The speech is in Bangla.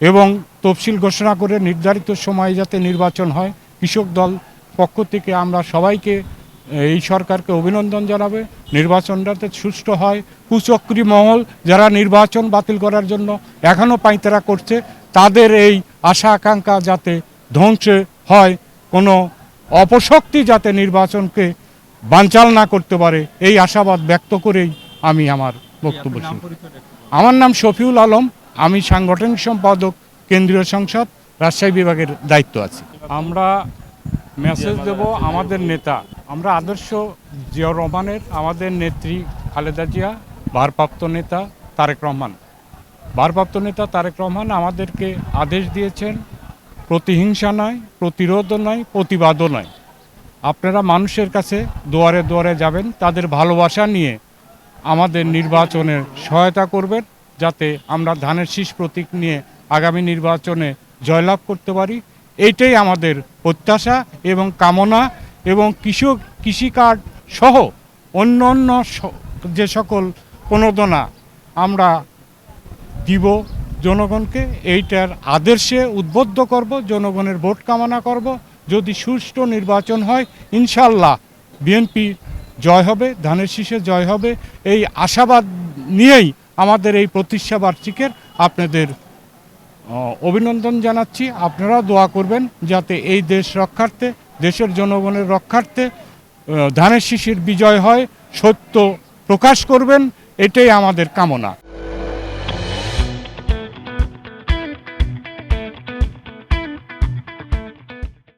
এবং তফসিল ঘোষণা করে নির্ধারিত সময়ে যাতে নির্বাচন হয় কৃষক দল পক্ষ থেকে আমরা সবাইকে এই সরকারকে অভিনন্দন জানাবে। নির্বাচনটাতে সুষ্ঠু হয়। কুচক্রী মহল যারা নির্বাচন বাতিল করার জন্য এখনও পাইতারা করছে তাদের এই আশা আকাঙ্ক্ষা যাতে ধ্বংসে হয় কোনো অপশক্তি যাতে নির্বাচনকে বানচাল না করতে পারে এই আশাবাদ ব্যক্ত করেই আমি আমার বক্তব্য। আমার নাম শফিউল আলম। আমি সাংগঠনিক সম্পাদক, কেন্দ্রীয় সংসদ, রাজশাহী বিভাগের দায়িত্ব আছে। আমরা মেসেজ দেব আমাদের নেতা। আমরা আদর্শ জিয়াউর রহমানের, আমাদের নেত্রী খালেদা জিয়া, ভারপ্রাপ্ত নেতা তারেক রহমান। ভারপ্রাপ্ত নেতা তারেক রহমান আমাদেরকে আদেশ দিয়েছেন, প্রতিহিংসা নয়, প্রতিরোধও নয়, প্রতিবাদও নয়। আপনারা মানুষের কাছে দুয়ারে দুয়ারে যাবেন, তাদের ভালোবাসা নিয়ে আমাদের নির্বাচনের সহায়তা করবেন। যাতে আমরা ধানের শীষ প্রতীক নিয়ে আগামী নির্বাচনে জয়লাভ করতে পারি। এইটাই আমাদের প্রত্যাশা এবং কামনা এবং কৃষক কৃষিকার্ড সহ অন্য অন্য যে সকল প্রণোদনা আমরা দিব জনগণকে, এইটার আদর্শে উদ্বুদ্ধ করব, জনগণের ভোট কামনা করব। যদি সুষ্ঠু নির্বাচন হয় ইনশাল্লাহ বিএনপি জয় হবে, ধানের শীষে জয় হবে। এই আশাবাদ নিয়েই আমাদের এই প্রতিষ্ঠা বার্ষিকের আপনাদের অভিনন্দন জানাচ্ছি। আপনারা দোয়া করবেন যাতে এই দেশ রক্ষার্থে, দেশের জনগণের রক্ষার্থে ধানের শিশির বিজয় হয়। সত্য প্রকাশ করবেন, এটাই আমাদের কামনা।